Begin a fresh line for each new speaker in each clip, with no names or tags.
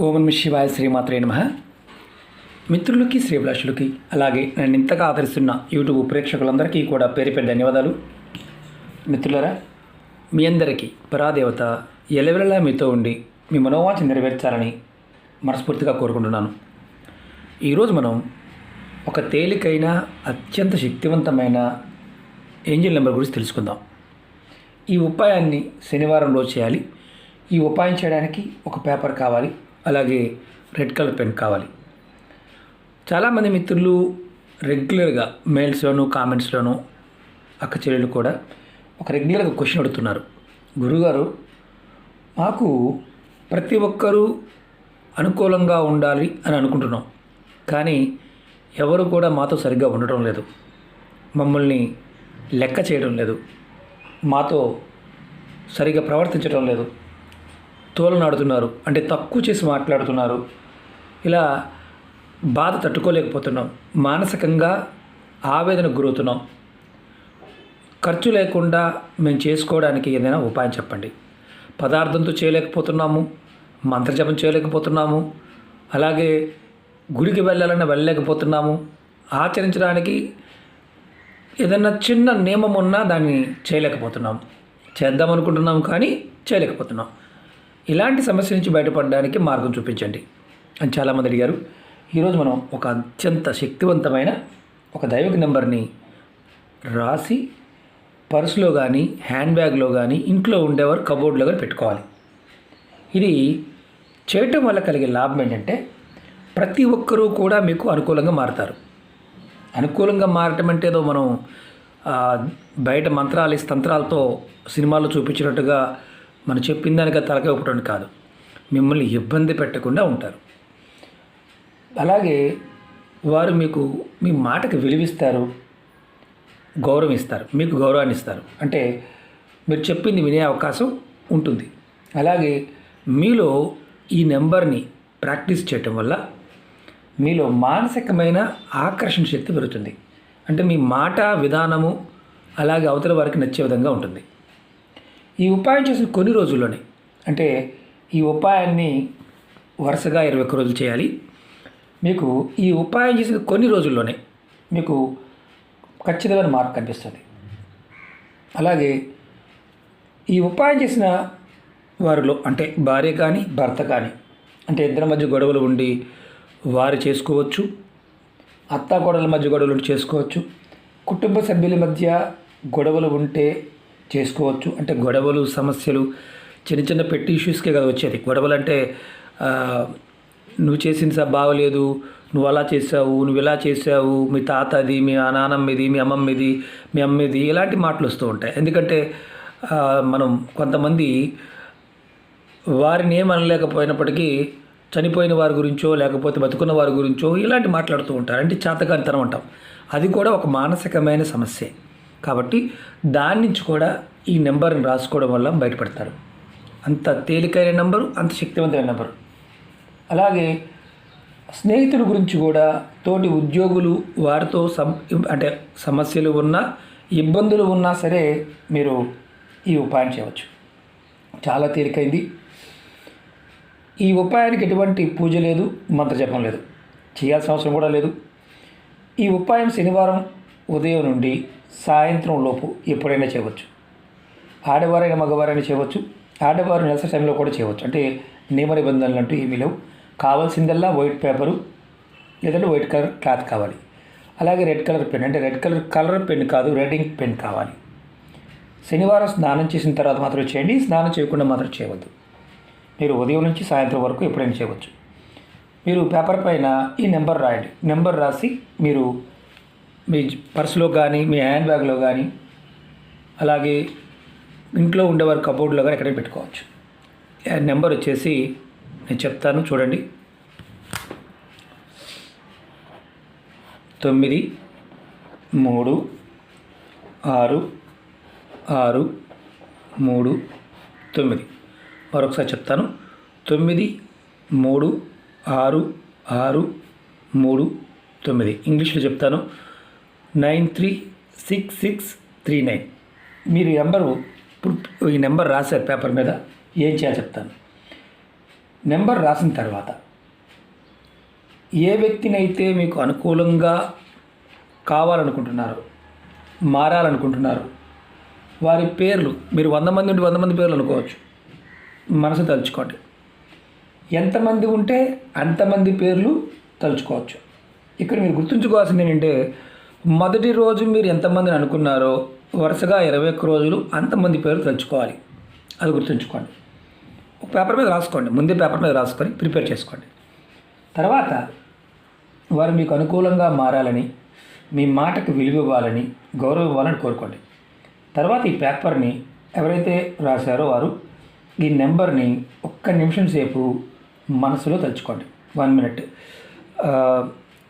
ఓం శివాయ శ్రీమాత్రే నమ. మిత్రులకి శ్రీభిలాషులకి అలాగే నన్ను ఇంతగా ఆదరిస్తున్న యూట్యూబ్ ప్రేక్షకులందరికీ కూడా పేరు పెద్ద ధన్యవాదాలు. మిత్రులరా మీ అందరికీ పరాదేవత ఎలవెలలా మీతో ఉండి మీ మనోవాంఛ నెరవేర్చాలని మనస్ఫూర్తిగా కోరుకుంటున్నాను. ఈరోజు మనం ఒక తేలికైన అత్యంత శక్తివంతమైన ఏంజిల్ నెంబర్ గురించి తెలుసుకుందాం. ఈ ఉపాయాన్ని శనివారం రోజు చేయాలి. ఈ ఉపాయం చేయడానికి ఒక పేపర్ కావాలి. అలాగే రెడ్ కలర్ పెన్ కావాలి. చాలామంది మిత్రులు రెగ్యులర్గా మెయిల్స్లోను కామెంట్స్లోను అక్క చెల్లెలు కూడా ఒక రెగ్యులర్గా క్వశ్చన్ అడుగుతున్నారు. గురుగారు మాకు ప్రతి ఒక్కరూ అనుకూలంగా ఉండాలి అని అనుకుంటున్నాం. కానీ ఎవరు కూడా మాతో సరిగ్గా ఉండటం లేదు. మమ్మల్ని లెక్క చేయడం లేదు. మాతో సరిగ్గా ప్రవర్తించడం లేదు. తోలనాడుతున్నారు అంటే తక్కువ చేసి మాట్లాడుతున్నారు. ఇలా బాధ తట్టుకోలేకపోతున్నాం. మానసికంగా ఆవేదనకు గురవుతున్నాం. ఖర్చు లేకుండా మేము చేసుకోవడానికి ఏదైనా ఉపాయం చెప్పండి. పదార్థంతో చేయలేకపోతున్నాము. మంత్రజపం చేయలేకపోతున్నాము. అలాగే గుడికి వెళ్ళాలని వెళ్ళలేకపోతున్నాము. ఆచరించడానికి ఏదైనా చిన్న నియమం ఉన్నా దాన్ని చేయలేకపోతున్నాం. చేద్దాం అనుకుంటున్నాం కానీ చేయలేకపోతున్నాం. ఇలాంటి సమస్య నుంచి బయటపడడానికి మార్గం చూపించండి అని చాలామంది అడిగారు. ఈరోజు మనం ఒక అత్యంత శక్తివంతమైన ఒక దైవిక నెంబర్ని రాసి పర్సులో కానీ హ్యాండ్ బ్యాగ్లో కానీ ఇంట్లో ఉండేవారు కబోర్డ్లో కానీ పెట్టుకోవాలి. ఇది చేయటం వల్ల కలిగే లాభం ఏంటంటే ప్రతి ఒక్కరూ కూడా మీకు అనుకూలంగా మారుతారు. అనుకూలంగా మారటం అంటే ఏదో మనం బయట మంత్రాలు తంత్రాలతో సినిమాల్లో చూపించినట్టుగా మనం చెప్పిన దానికి తలక ఒకటం కాదు. మిమ్మల్ని ఇబ్బంది పెట్టకుండా ఉంటారు. అలాగే వారు మీకు మీ మాటకు విలువిస్తారు గౌరవం ఇస్తారు మీకు గౌరవాన్ని ఇస్తారు. అంటే మీరు చెప్పింది వినే అవకాశం ఉంటుంది. అలాగే మీలో ఈ నెంబర్ని ప్రాక్టీస్ చేయటం వల్ల మీలో మానసికమైన ఆకర్షణ శక్తి పెరుగుతుంది. అంటే మీ మాట విధానము అలాగే అవతల వారికి నచ్చే విధంగా ఉంటుంది. ఈ ఉపాయం చేసిన కొన్ని రోజుల్లోనే. అంటే ఈ ఉపాయాన్ని వరుసగా ఇరవై ఒక్క రోజులు చేయాలి. మీకు ఈ ఉపాయం చేసిన కొన్ని రోజుల్లోనే మీకు ఖచ్చితమైన మార్పు కనిపిస్తుంది. అలాగే ఈ ఉపాయం చేసిన వారిలో అంటే భార్య కానీ భర్త కానీ అంటే ఇద్దరి మధ్య గొడవలు ఉండి వారు చేసుకోవచ్చు. అత్త గొడవల మధ్య గొడవలు చేసుకోవచ్చు. కుటుంబ సభ్యుల మధ్య గొడవలు ఉంటే చేసుకోవచ్చు. అంటే గొడవలు సమస్యలు చిన్న చిన్న పెట్టి ఇష్యూస్కే కదా వచ్చేది. గొడవలు అంటే నువ్వు చేసింది సార్ బాగలేదు. నువ్వు అలా చేసావు నువ్వు ఇలా చేసావు మీ తాతది మీ నానమ్మది మీ అమ్మమ్మది మీ అమ్మది ఇలాంటి మాటలు వస్తూ ఉంటాయి. ఎందుకంటే మనం కొంతమంది వారిని ఏమనలేకపోయినప్పటికీ చనిపోయిన వారి గురించో లేకపోతే బతుకున్న వారి గురించో ఇలాంటి మాట్లాడుతూ ఉంటారు. అంటే చేతకానితనం అంటాం. అది కూడా ఒక మానసికమైన సమస్యే. కాబట్టి దాని నుంచి కూడా ఈ నెంబర్ని రాసుకోవడం వల్ల బయటపడతారు. అంత తేలికైన నెంబరు అంత శక్తివంతమైన నెంబరు. అలాగే స్నేహితుల గురించి కూడా తోటి ఉద్యోగులు వారితో సం అంటే సమస్యలు ఉన్నా ఇబ్బందులు ఉన్నా సరే మీరు ఈ ఉపాయం చేయవచ్చు. చాలా తేలికైంది. ఈ ఉపాయానికి ఎటువంటి పూజ లేదు మంత్రజపం లేదు. చేయాల్సిన అవసరం కూడా లేదు. ఈ ఉపాయం శనివారం ఉదయం నుండి సాయంత్రం లోపు ఎప్పుడైనా చేయవచ్చు. ఆడవారైనా మగవారైనా చేయవచ్చు. ఆడవారు నెలసరి టైంలో కూడా చేయవచ్చు. అంటే నియమ నిబంధనలు అంటూ ఏమీ లేవు. కావాల్సిందల్లా వైట్ పేపరు లేదంటే వైట్ కలర్ క్లాత్ కావాలి. అలాగే రెడ్ కలర్ పెన్ అంటే రెడ్ కలర్ కలర్ పెన్ కాదు రెడ్ ఇంక్ పెన్ కావాలి. శనివారం స్నానం చేసిన తర్వాత మాత్రం చేయండి. స్నానం చేయకుండా మాత్రం చేయవద్దు. మీరు ఉదయం నుంచి సాయంత్రం వరకు ఎప్పుడైనా చేయవచ్చు. మీరు పేపర్ పైన ఈ నెంబర్ రాయండి. నెంబర్ రాసి మీరు మీ పర్సులో కానీ మీ హ్యాండ్ బ్యాగ్లో కానీ అలాగే ఇంట్లో ఉండేవారు కబోర్డ్లో కానీ ఎక్కడైనా పెట్టుకోవచ్చు. నెంబర్ వచ్చేసి నేను చెప్తాను చూడండి. తొమ్మిది మూడు ఆరు ఆరు మూడు తొమ్మిది. మరొకసారి చెప్తాను. తొమ్మిది మూడు ఆరు ఆరు మూడు తొమ్మిది. ఇంగ్లీష్లో చెప్తాను. Nine three six six three nine. మీరు ఈ నెంబరు ఈ నెంబర్ రాశారు పేపర్ మీద ఏం చేయాలి చెప్తాను. నెంబర్ రాసిన తర్వాత ఏ వ్యక్తినైతే మీకు అనుకూలంగా కావాలనుకుంటున్నారు మారాలనుకుంటున్నారు వారి పేర్లు మీరు వంద మంది నుండి వంద మంది పేర్లు అనుకోవచ్చు. మనసు తలుచుకోండి. ఎంతమంది ఉంటే అంతమంది పేర్లు తలుచుకోవచ్చు. ఇక్కడ మీరు గుర్తుంచుకోవాల్సింది ఏంటంటే మొదటి రోజు మీరు ఎంతమందిని అనుకున్నారో వరుసగా ఇరవై ఒక్క రోజులు అంతమంది పేర్లు తలుచుకోవాలి అది గుర్తుంచుకోండి. ఒక పేపర్ మీద రాసుకోండి. ముందే పేపర్ మీద రాసుకొని ప్రిపేర్ చేసుకోండి. తర్వాత వారు మీకు అనుకూలంగా మారాలని మీ మాటకు విలువ ఇవ్వాలని గౌరవం ఇవ్వాలని కోరుకోండి. తర్వాత ఈ పేపర్ని ఎవరైతే రాశారో వారు ఈ నెంబర్ని ఒక్క నిమిషం సేపు మనసులో తలుచుకోండి. One minute.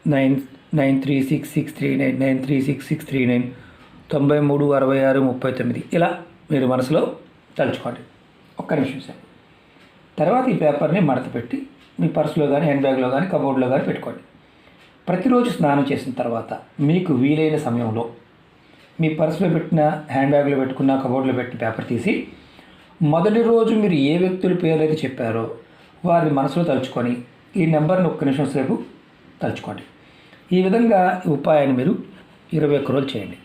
Nine nine three six six three nine nine three six six three nine తొంభై మూడు అరవై ఆరు ముప్పై తొమ్మిది. ఇలా మీరు మనసులో తలుచుకోండి. ఒక్క నిమిషం సార్. తర్వాత ఈ పేపర్ని మడత పెట్టి మీ పర్సులో కానీ హ్యాండ్ బ్యాగ్లో కానీ కబోర్డ్లో కానీ పెట్టుకోండి. ప్రతిరోజు స్నానం చేసిన తర్వాత మీకు వీలైన సమయంలో మీ పర్సులో పెట్టిన హ్యాండ్ బ్యాగ్లో పెట్టుకున్న కబోర్డ్లో పెట్టిన పేపర్ తీసి మొదటి రోజు మీరు ఏ వ్యక్తుల పేర్లు అయితే చెప్పారో వారిని మనసులో తలుచుకొని ఈ నెంబర్ని ఒక్క నిమిషం సేపు తలుచుకోండి. ఈ విధంగా ఈ ఉపాయాన్ని మీరు ఇరవై ఒక్క రోజులు చేయండి.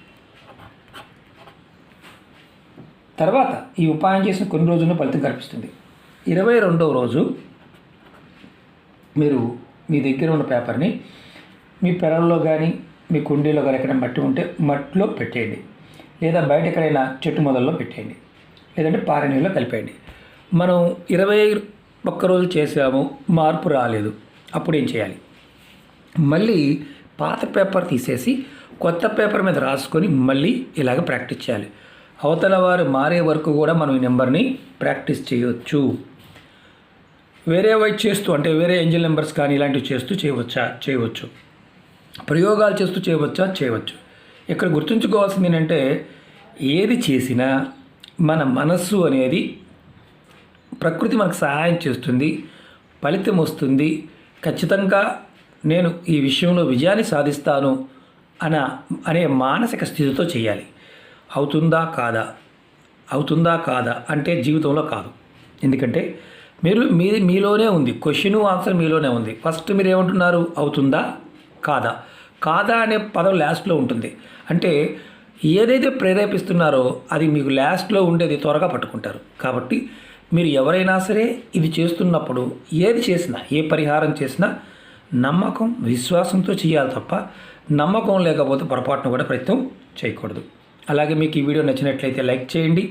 తర్వాత ఈ ఉపాయం చేసిన కొన్ని రోజుల్లో ఫలితం కనిపిస్తుంది. ఇరవై రెండవ రోజు మీరు మీ దగ్గర ఉన్న పేపర్ని మీ పెరల్లో కానీ మీ కుండీలో కానీ ఎక్కడైనా మట్టి ఉంటే మట్టిలో పెట్టేయండి. లేదా బయట ఎక్కడైనా చెట్టు మొదల్లో పెట్టేయండి. లేదంటే పారే నీళ్ళలో కలిపేయండి. మనం ఇరవై ఒక్క రోజు చేసాము మార్పు రాలేదు. అప్పుడు ఏం చేయాలి? మళ్ళీ పాత పేపర్ తీసేసి కొత్త పేపర్ మీద రాసుకొని మళ్ళీ ఇలాగ ప్రాక్టీస్ చేయాలి. అవతల వారు మారే వరకు కూడా మనం ఈ నెంబర్ని ప్రాక్టీస్ చేయవచ్చు వేరే వైట్ చేస్తూ అంటే వేరే ఏంజిల్ నెంబర్స్ కానీ ఇలాంటివి చేస్తూ చేయవచ్చా? చేయవచ్చు. ప్రయోగాలు చేస్తూ చేయవచ్చా? చేయవచ్చు. ఇక్కడ గుర్తుంచుకోవాల్సింది ఏంటంటే ఏది చేసినా మన మనస్సు అనేది ప్రకృతి మనకు సహాయం చేస్తుంది ఫలితం వస్తుంది. ఖచ్చితంగా నేను ఈ విషయంలో విజయాన్ని సాధిస్తాను అన అనే మానసిక స్థితితో చేయాలి. అవుతుందా కాదా? అవుతుందా కాదా అంటే జీవితంలో కాదు. ఎందుకంటే మీరు మీ మీలోనే ఉంది. క్వశ్చన్ ఆన్సర్ మీలోనే ఉంది. ఫస్ట్ మీరు ఏమంటున్నారు అవుతుందా కాదా? కాదా అనే పదం లాస్ట్లో ఉంటుంది. అంటే ఏదైతే ప్రేరేపిస్తున్నారో అది మీకు లాస్ట్లో ఉండేది త్వరగా పట్టుకుంటారు. కాబట్టి మీరు ఎవరైనా సరే ఇది చేస్తున్నప్పుడు ఏది చేసినా ఏ పరిహారం చేసినా నమ్మకం విశ్వాసంతో చేయాలి తప్ప నమ్మకం లేకపోతే పొరపాటును కూడా ప్రయత్నం చేయకూడదు. అలాగే మీకు ఈ వీడియో నచ్చినట్లయితే లైక్ చేయండి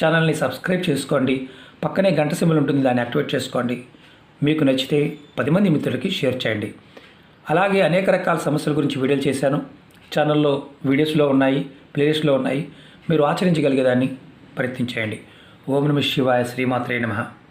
ఛానల్ని సబ్స్క్రైబ్ చేసుకోండి పక్కనే గంట సింబల్ ఉంటుంది దాన్ని యాక్టివేట్ చేసుకోండి. మీకు నచ్చితే పది మంది మిత్రులకి షేర్ చేయండి. అలాగే అనేక రకాల సమస్యల గురించి వీడియోలు చేశాను. ఛానల్లో వీడియోస్లో ఉన్నాయి ప్లేలిస్ట్లో ఉన్నాయి. మీరు ఆచరించగలిగేదాన్ని ప్రయత్నించేయండి. ఓం నమ శివాయ శ్రీమాత్రే నమః.